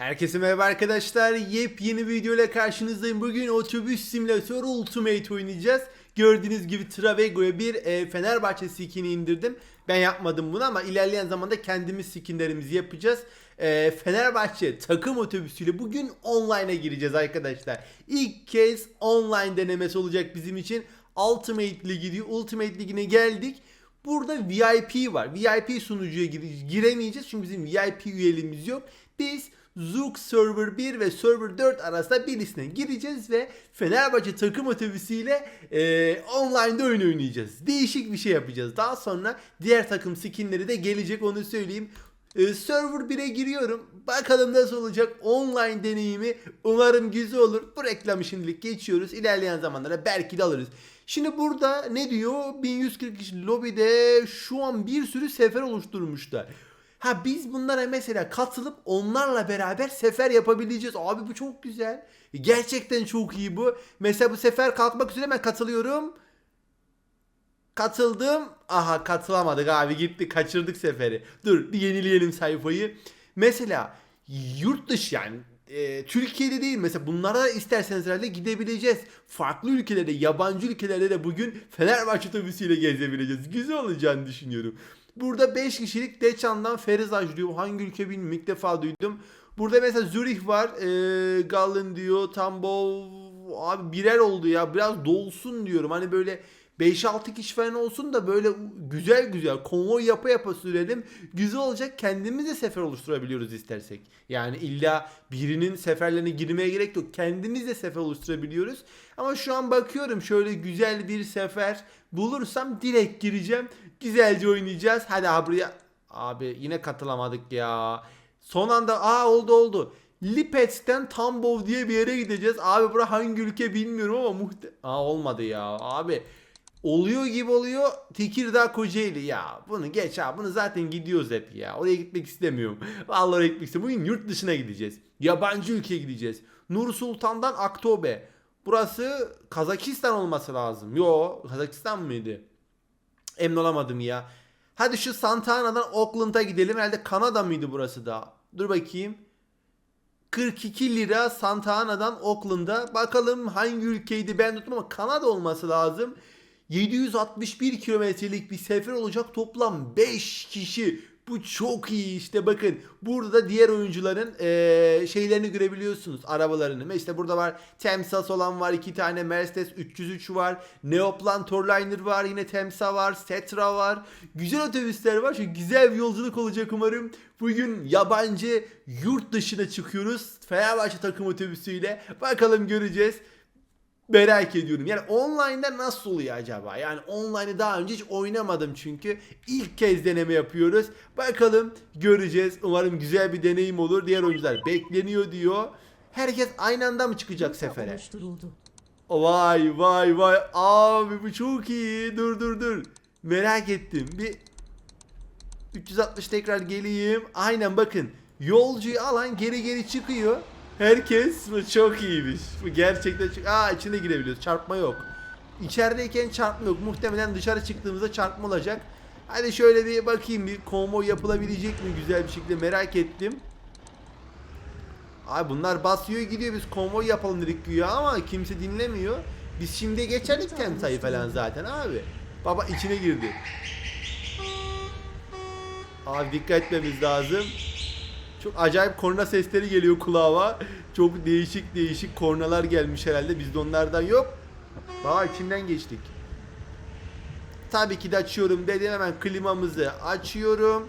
Herkese merhaba arkadaşlar. Yepyeni video ile karşınızdayım. Bugün otobüs simülatörü Ultimate oynayacağız. Gördüğünüz gibi Travego'ya bir e, Fenerbahçe skin'i indirdim. Ben yapmadım bunu ama ilerleyen zamanda kendimiz skinlerimizi yapacağız. E, Fenerbahçe takım otobüsüyle bugün online'a gireceğiz arkadaşlar. İlk kez online denemesi olacak bizim için. Ultimate Ligi diyor. Ultimate Ligi'ne geldik. Burada VIP var. VIP sunucuya gire- giremeyeceğiz çünkü bizim VIP üyeliğimiz yok. Biz Zook Server 1 ve Server 4 arasında birisine gireceğiz ve Fenerbahçe takım otobüsüyle e, online'da oyun oynayacağız. Değişik bir şey yapacağız. Daha sonra diğer takım skinleri de gelecek onu söyleyeyim. E, server 1'e giriyorum. Bakalım nasıl olacak online deneyimi. Umarım güzel olur. Bu reklamı şimdilik geçiyoruz. İlerleyen zamanlarda belki de alırız. Şimdi burada ne diyor? 1140 kişi lobide şu an bir sürü sefer oluşturmuşlar. Ha biz bunlara mesela katılıp onlarla beraber sefer yapabileceğiz. Abi bu çok güzel. Gerçekten çok iyi bu. Mesela bu sefer kalkmak üzere ben katılıyorum. Katıldım. Aha katılamadık abi gitti kaçırdık seferi. Dur yenileyelim sayfayı. Mesela yurt dışı yani e, Türkiye'de değil mesela bunlara isterseniz herhalde gidebileceğiz. Farklı ülkelerde yabancı ülkelerde de bugün Fenerbahçe otobüsüyle gezebileceğiz. Güzel olacağını düşünüyorum. Burada 5 kişilik Deçan'dan Ferizaj diyor. Hangi ülke bilmiyorum ilk defa duydum. Burada mesela Zürih var. E, Gallen diyor. Tambov. Abi birer oldu ya. Biraz dolsun diyorum. Hani böyle 5-6 kişi falan olsun da böyle güzel güzel konvoy yapa yapa sürelim. Güzel olacak. Kendimiz de sefer oluşturabiliyoruz istersek. Yani illa birinin seferlerine girmeye gerek yok. Kendimiz de sefer oluşturabiliyoruz. Ama şu an bakıyorum şöyle güzel bir sefer bulursam direkt gireceğim. Güzelce oynayacağız. Hadi abi. Abi yine katılamadık ya. Son anda aa oldu oldu. Lipetsk'ten Tambov diye bir yere gideceğiz. Abi bura hangi ülke bilmiyorum ama muhte... Aa olmadı ya. Abi oluyor gibi oluyor. Tekirdağ Kocaeli ya. Bunu geç abi. Bunu zaten gidiyoruz hep ya. Oraya gitmek istemiyorum. Vallahi oraya gitmek istemiyorum. Bugün yurt dışına gideceğiz. Yabancı ülkeye gideceğiz. Nur Sultan'dan Aktobe. Burası Kazakistan olması lazım. Yo Kazakistan mıydı? Emin olamadım ya. Hadi şu Santa Ana'dan Auckland'a gidelim. Herhalde Kanada mıydı burası da? Dur bakayım. 42 lira Santa Ana'dan Auckland'a. Bakalım hangi ülkeydi ben tuttum ama Kanada olması lazım. 761 kilometrelik bir sefer olacak toplam 5 kişi. Bu çok iyi işte bakın. Burada da diğer oyuncuların eee, şeylerini görebiliyorsunuz. Arabalarını. İşte burada var Temsas olan var. iki tane Mercedes 303 var. Neoplan Torliner var. Yine Temsa var. Setra var. Güzel otobüsler var. Şu güzel bir yolculuk olacak umarım. Bugün yabancı yurt dışına çıkıyoruz. Fenerbahçe takım otobüsüyle. Bakalım göreceğiz merak ediyorum. Yani online'da nasıl oluyor acaba? Yani online'ı daha önce hiç oynamadım çünkü. ilk kez deneme yapıyoruz. Bakalım göreceğiz. Umarım güzel bir deneyim olur. Diğer oyuncular bekleniyor diyor. Herkes aynı anda mı çıkacak sefere? Vay vay vay. Abi bu çok iyi. Dur dur dur. Merak ettim. Bir 360 tekrar geleyim. Aynen bakın. Yolcuyu alan geri geri çıkıyor. Herkes bu çok iyiymiş. Bu gerçekten çok... Aa içine girebiliyoruz. Çarpma yok. İçerideyken çarpma yok. Muhtemelen dışarı çıktığımızda çarpma olacak. Hadi şöyle bir bakayım bir konvoy yapılabilecek mi güzel bir şekilde merak ettim. Ay bunlar basıyor gidiyor biz konvoy yapalım dedik güya ama kimse dinlemiyor. Biz şimdi geçerdik Temsa'yı falan zaten abi. Baba içine girdi. Abi dikkat etmemiz lazım. Çok acayip korna sesleri geliyor kulağıma. Çok değişik değişik kornalar gelmiş herhalde. Bizde onlardan yok. Baba içinden geçtik. Tabii ki de açıyorum dedim hemen klimamızı açıyorum.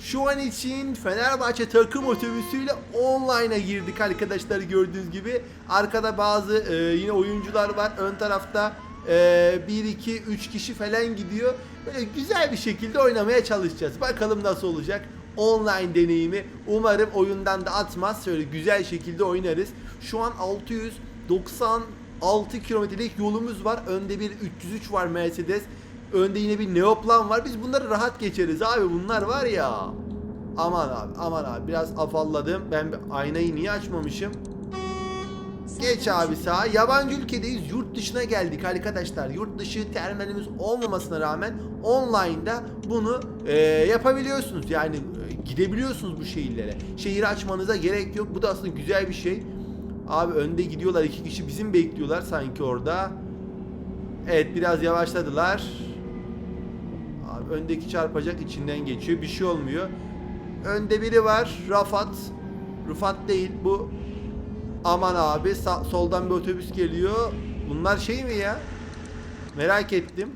Şu an için Fenerbahçe takım otobüsüyle online'a girdik arkadaşlar gördüğünüz gibi. Arkada bazı e, yine oyuncular var. Ön tarafta e, 1, 2, 3 kişi falan gidiyor. Böyle güzel bir şekilde oynamaya çalışacağız. Bakalım nasıl olacak. Online deneyimi. Umarım oyundan da atmaz. Şöyle güzel şekilde oynarız. Şu an 696 kilometrelik yolumuz var. Önde bir 303 var Mercedes. Önde yine bir Neoplan var. Biz bunları rahat geçeriz abi. Bunlar var ya. Aman abi aman abi biraz afalladım. Ben aynayı niye açmamışım? Geç abi sağa. Yabancı ülkedeyiz. Yurt dışına geldik arkadaşlar. Yurt dışı terminalimiz olmamasına rağmen online'da bunu e, yapabiliyorsunuz. Yani e, gidebiliyorsunuz bu şehirlere. Şehir açmanıza gerek yok. Bu da aslında güzel bir şey. Abi önde gidiyorlar iki kişi bizim bekliyorlar sanki orada. Evet biraz yavaşladılar. Abi öndeki çarpacak içinden geçiyor. Bir şey olmuyor. Önde biri var. Rafat. Rıfat değil bu. Aman abi soldan bir otobüs geliyor. Bunlar şey mi ya? Merak ettim.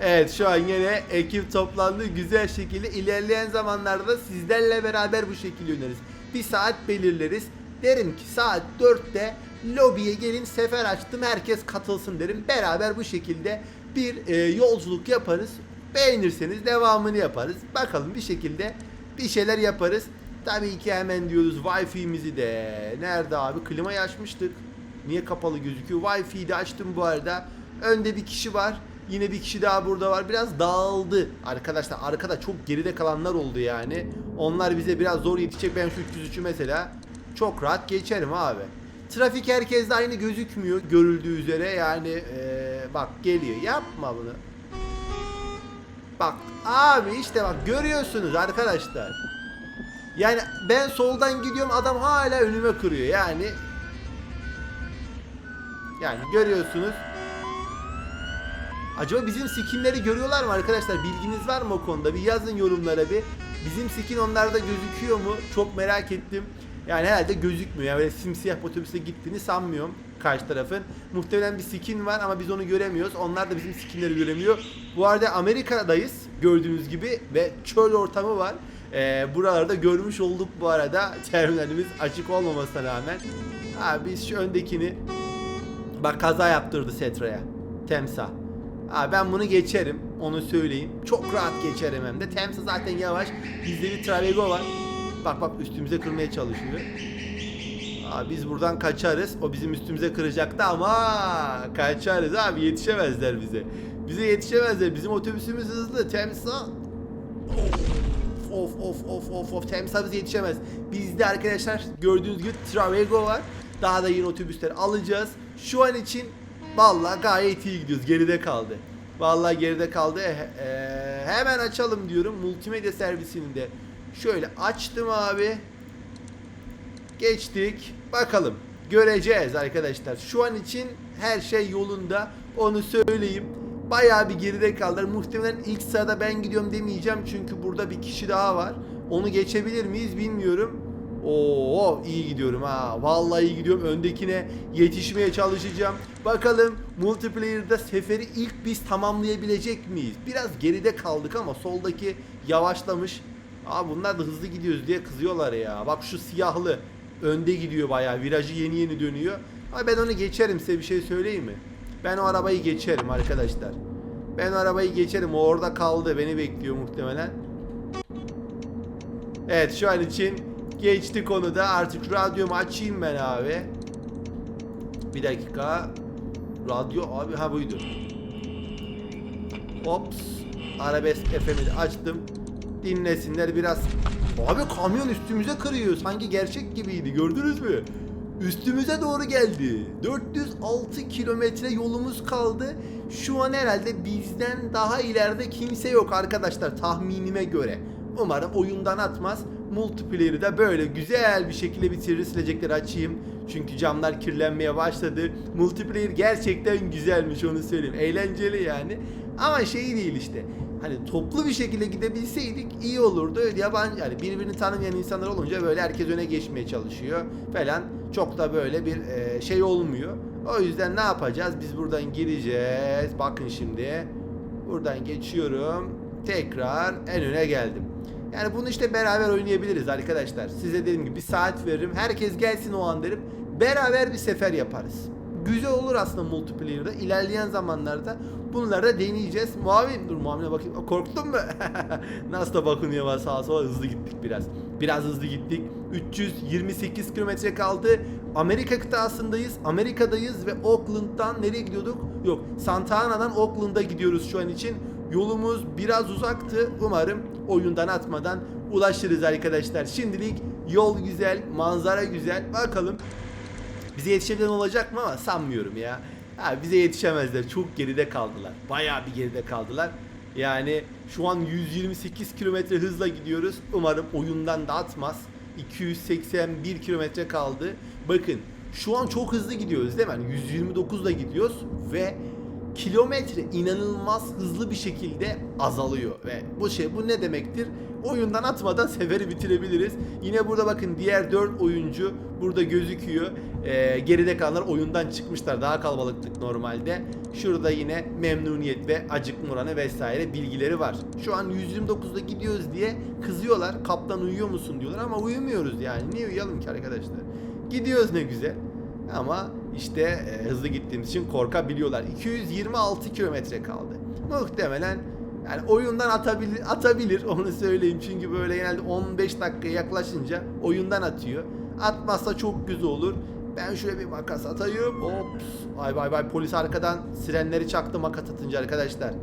Evet şu an yine ekip toplandı güzel şekilde ilerleyen zamanlarda sizlerle beraber bu şekilde yöneriz. Bir saat belirleriz. Derim ki saat 4'te lobiye gelin sefer açtım herkes katılsın derim. Beraber bu şekilde bir e, yolculuk yaparız. Beğenirseniz devamını yaparız. Bakalım bir şekilde bir şeyler yaparız. Tabii ki hemen diyoruz Wi-Fi'mizi de. Nerede abi? Klimayı açmıştık. Niye kapalı gözüküyor? Wi-Fi'yi de açtım bu arada. Önde bir kişi var. Yine bir kişi daha burada var. Biraz dağıldı. Arkadaşlar arkada çok geride kalanlar oldu yani. Onlar bize biraz zor yetişecek. Ben şu 303'ü mesela çok rahat geçerim abi. Trafik herkeste aynı gözükmüyor görüldüğü üzere. Yani eee, bak geliyor. Yapma bunu. Bak abi işte bak görüyorsunuz arkadaşlar. Yani ben soldan gidiyorum adam hala önüme kırıyor. Yani yani görüyorsunuz. Acaba bizim skinleri görüyorlar mı arkadaşlar? Bilginiz var mı o konuda? Bir yazın yorumlara bir. Bizim skin onlarda gözüküyor mu? Çok merak ettim. Yani herhalde gözükmüyor. Yani böyle simsiyah otobüse gittiğini sanmıyorum karşı tarafın. Muhtemelen bir skin var ama biz onu göremiyoruz. Onlar da bizim skinleri göremiyor. Bu arada Amerika'dayız gördüğünüz gibi ve çöl ortamı var. Ee, buralarda görmüş olduk bu arada. Terminalimiz açık olmamasına rağmen. Ha, biz şu öndekini Bak kaza yaptırdı Setra'ya. Temsa. Ha, ben bunu geçerim. Onu söyleyeyim. Çok rahat geçerim hem de. Temsa zaten yavaş. Bizde bir Travego var. Bak bak üstümüze kırmaya çalışıyor. Aa, biz buradan kaçarız. O bizim üstümüze kıracaktı ama kaçarız abi yetişemezler bize. Bize yetişemezler. Bizim otobüsümüz hızlı. Temsa Of of of of of Temsa bize yetişemez. Bizde arkadaşlar gördüğünüz gibi Travego var. Daha da yeni otobüsler alacağız. Şu an için vallahi gayet iyi gidiyoruz. Geride kaldı. Vallahi geride kaldı. Eh, eh, hemen açalım diyorum. Multimedya servisini de şöyle açtım abi. Geçtik. Bakalım. Göreceğiz arkadaşlar. Şu an için her şey yolunda. Onu söyleyeyim. Bayağı bir geride kaldılar. Muhtemelen ilk sırada ben gidiyorum demeyeceğim. Çünkü burada bir kişi daha var. Onu geçebilir miyiz bilmiyorum. Oo iyi gidiyorum ha. Vallahi iyi gidiyorum. Öndekine yetişmeye çalışacağım. Bakalım multiplayer'da seferi ilk biz tamamlayabilecek miyiz? Biraz geride kaldık ama soldaki yavaşlamış. Aa bunlar da hızlı gidiyoruz diye kızıyorlar ya. Bak şu siyahlı önde gidiyor bayağı. Virajı yeni yeni dönüyor. Ama ben onu geçerim size bir şey söyleyeyim mi? Ben o arabayı geçerim arkadaşlar. Ben o arabayı geçerim. O orada kaldı. Beni bekliyor muhtemelen. Evet şu an için geçti konuda. Artık radyomu açayım ben abi. Bir dakika. Radyo abi ha buydu. Ops. Arabesk FM'i açtım. Dinlesinler biraz. Abi kamyon üstümüze kırıyor. Sanki gerçek gibiydi. Gördünüz mü? Üstümüze doğru geldi. 406 kilometre yolumuz kaldı. Şu an herhalde bizden daha ileride kimse yok arkadaşlar tahminime göre. Umarım oyundan atmaz. Multiplayer'ı da böyle güzel bir şekilde bitirir. Silecekleri açayım. Çünkü camlar kirlenmeye başladı. Multiplayer gerçekten güzelmiş onu söyleyeyim. Eğlenceli yani. Ama şey değil işte. Hani toplu bir şekilde gidebilseydik iyi olurdu. Yabancı yani birbirini tanımayan insanlar olunca böyle herkes öne geçmeye çalışıyor falan. Çok da böyle bir e, şey olmuyor. O yüzden ne yapacağız? Biz buradan gireceğiz. Bakın şimdi. Buradan geçiyorum. Tekrar en öne geldim. Yani bunu işte beraber oynayabiliriz arkadaşlar. Size dediğim gibi bir saat veririm. Herkes gelsin o an derim. Beraber bir sefer yaparız. Güzel olur aslında multiplayer'da. İlerleyen zamanlarda bunları da deneyeceğiz. Muavin dur muavine bakayım. Korktun mu? Nasıl da bakınıyor var sağa sola hızlı gittik biraz. Biraz hızlı gittik. 328 kilometre kaldı. Amerika kıtasındayız. Amerika'dayız ve Oakland'dan nereye gidiyorduk? Yok Santa Ana'dan Oakland'a gidiyoruz şu an için. Yolumuz biraz uzaktı. Umarım oyundan atmadan ulaşırız arkadaşlar. Şimdilik yol güzel, manzara güzel. Bakalım bize yetişebilen olacak mı ama sanmıyorum ya. Ha, bize yetişemezler. Çok geride kaldılar. Bayağı bir geride kaldılar. Yani şu an 128 kilometre hızla gidiyoruz. Umarım oyundan da atmaz. 281 kilometre kaldı. Bakın şu an çok hızlı gidiyoruz değil mi? Yani 129 ile gidiyoruz ve kilometre inanılmaz hızlı bir şekilde azalıyor ve bu şey bu ne demektir? Oyundan atmadan seferi bitirebiliriz. Yine burada bakın diğer 4 oyuncu burada gözüküyor. Ee, geride kalanlar oyundan çıkmışlar. Daha kalabalıktık normalde. Şurada yine memnuniyet ve acıkma oranı vesaire bilgileri var. Şu an 129'da gidiyoruz diye kızıyorlar. Kaptan uyuyor musun diyorlar ama uyumuyoruz yani. Niye uyuyalım ki arkadaşlar? Gidiyoruz ne güzel. Ama işte e, hızlı gittiğimiz için korkabiliyorlar. 226 kilometre kaldı. Muhtemelen yani oyundan atabilir, atabilir onu söyleyeyim. Çünkü böyle genelde 15 dakikaya yaklaşınca oyundan atıyor. Atmazsa çok güzel olur. Ben şöyle bir makas atayım. Ops. Vay vay vay polis arkadan sirenleri çaktı makas atınca arkadaşlar.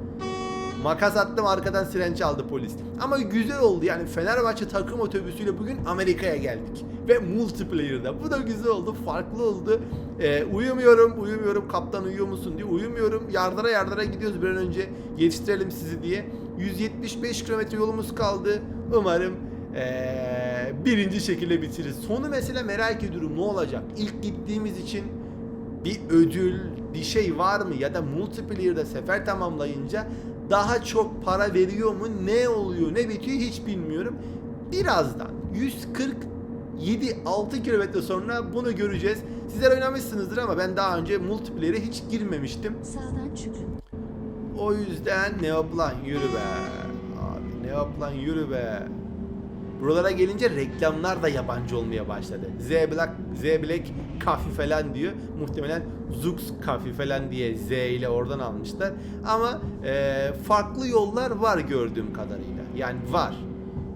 Makas attım arkadan siren çaldı polis. Ama güzel oldu yani Fenerbahçe takım otobüsüyle bugün Amerika'ya geldik. Ve multiplayer'da. Bu da güzel oldu. Farklı oldu. Ee, uyumuyorum, uyumuyorum. Kaptan uyuyor musun diye uyumuyorum. Yardıra yardıra gidiyoruz bir an önce. Yetiştirelim sizi diye. 175 kilometre yolumuz kaldı. Umarım ee, birinci şekilde bitiririz. Sonu mesela merak ediyorum ne olacak? İlk gittiğimiz için bir ödül, bir şey var mı? Ya da multiplayer'da sefer tamamlayınca daha çok para veriyor mu? Ne oluyor, ne bitiyor hiç bilmiyorum. Birazdan 147 6 kilometre sonra bunu göreceğiz. Sizler oynamışsınızdır ama ben daha önce multiplayer'e hiç girmemiştim. Sağdan çıkın. O yüzden Neoplan yürü be. Abi Neoplan yürü be. Buralara gelince reklamlar da yabancı olmaya başladı. Z Black, Z Black Coffee falan diyor. Muhtemelen Zux Coffee falan diye Z ile oradan almışlar. Ama e, farklı yollar var gördüğüm kadarıyla. Yani var.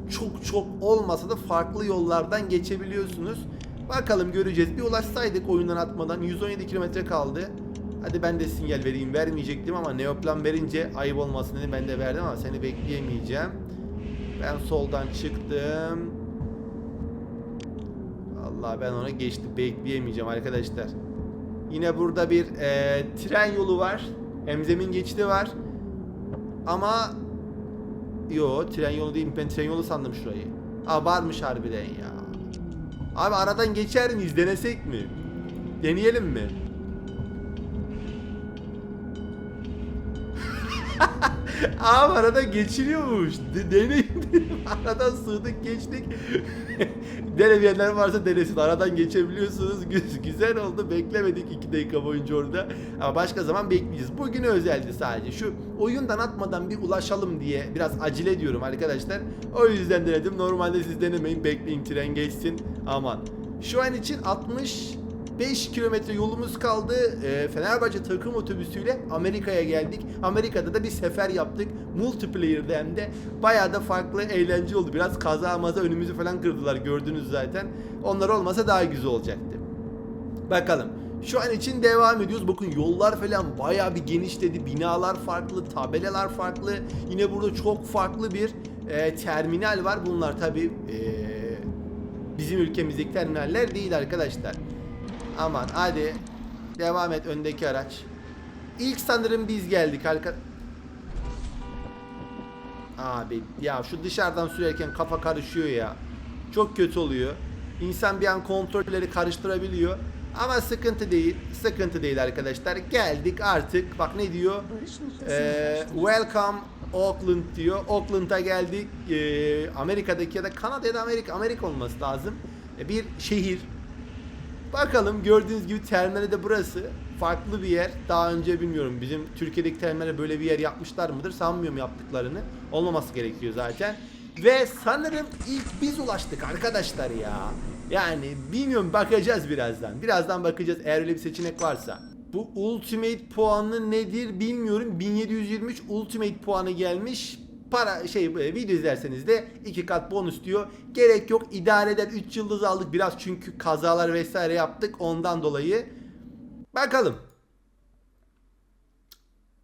Çok çok olmasa da farklı yollardan geçebiliyorsunuz. Bakalım göreceğiz. Bir ulaşsaydık oyundan atmadan 117 kilometre kaldı. Hadi ben de sinyal vereyim. Vermeyecektim ama Neoplan verince ayıp olmasın dedim. Ben de verdim ama seni bekleyemeyeceğim. Ben soldan çıktım. Allah ben ona geçtim. Bekleyemeyeceğim arkadaşlar. Yine burada bir e, tren yolu var. Hemzemin geçidi var. Ama Yo tren yolu değil. Ben tren yolu sandım şurayı. Aa varmış harbiden ya. Abi aradan geçer miyiz? Denesek mi? Deneyelim mi? Abi aradan geçiliyormuş. De deneyin dedim. Aradan sığdık geçtik. Denemeyenler varsa denesin. Aradan geçebiliyorsunuz. Gü- Güzel oldu. Beklemedik 2 dakika boyunca orada. Ama başka zaman bekleyeceğiz. Bugün özeldi sadece. Şu oyundan atmadan bir ulaşalım diye biraz acele ediyorum arkadaşlar. O yüzden denedim. Normalde siz denemeyin. Bekleyin tren geçsin. Aman. Şu an için 60 5 kilometre yolumuz kaldı. Ee, Fenerbahçe takım otobüsüyle Amerika'ya geldik. Amerika'da da bir sefer yaptık. Multiplayer'de hem de bayağı da farklı eğlence oldu. Biraz kaza maza önümüzü falan kırdılar gördünüz zaten. Onlar olmasa daha güzel olacaktı. Bakalım. Şu an için devam ediyoruz. Bakın yollar falan bayağı bir genişledi. Binalar farklı, tabelalar farklı. Yine burada çok farklı bir e, terminal var. Bunlar tabi bizim ülkemizdeki terminaller değil arkadaşlar. Aman hadi. Devam et öndeki araç. İlk sanırım biz geldik arka... Abi ya şu dışarıdan sürerken kafa karışıyor ya. Çok kötü oluyor. İnsan bir an kontrolleri karıştırabiliyor. Ama sıkıntı değil. Sıkıntı değil arkadaşlar. Geldik artık. Bak ne diyor? Ee, welcome Auckland diyor. Auckland'a geldik. Ee, Amerika'daki ya da Kanada ya da Amerika Amerika olması lazım. Ee, bir şehir. Bakalım gördüğünüz gibi terminali de burası. Farklı bir yer. Daha önce bilmiyorum bizim Türkiye'deki terminale böyle bir yer yapmışlar mıdır? Sanmıyorum yaptıklarını. Olmaması gerekiyor zaten. Ve sanırım ilk biz ulaştık arkadaşlar ya. Yani bilmiyorum bakacağız birazdan. Birazdan bakacağız eğer öyle bir seçenek varsa. Bu ultimate puanı nedir bilmiyorum. 1723 ultimate puanı gelmiş. Para şey e, video izlerseniz de iki kat bonus diyor. Gerek yok idare eder 3 yıldız aldık biraz çünkü kazalar vesaire yaptık ondan dolayı. Bakalım.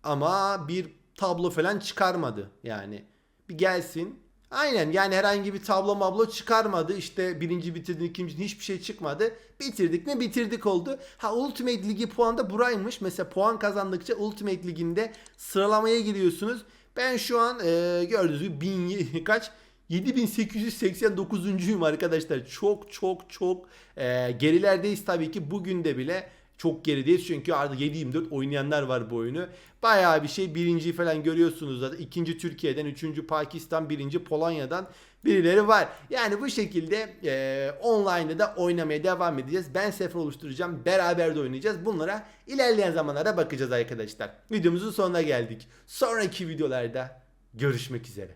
Ama bir tablo falan çıkarmadı yani. Bir gelsin. Aynen yani herhangi bir tablo mablo çıkarmadı. İşte birinci bitirdin, ikinci hiçbir şey çıkmadı. Bitirdik ne bitirdik oldu. Ha Ultimate Ligi puan da buraymış. Mesela puan kazandıkça Ultimate Ligi'nde sıralamaya giriyorsunuz. Ben şu an e, gördüğünüz gibi bin, kaç 7889'uncuyum arkadaşlar. Çok çok çok e, gerilerdeyiz tabii ki. Bugün de bile çok gerideyiz çünkü artık 7-24 oynayanlar var bu oyunu. Bayağı bir şey. Birinci falan görüyorsunuz zaten. İkinci Türkiye'den, üçüncü Pakistan, birinci Polonya'dan birileri var. Yani bu şekilde e, online'da da oynamaya devam edeceğiz. Ben sefer oluşturacağım. Beraber de oynayacağız. Bunlara ilerleyen zamanlarda bakacağız arkadaşlar. Videomuzun sonuna geldik. Sonraki videolarda görüşmek üzere.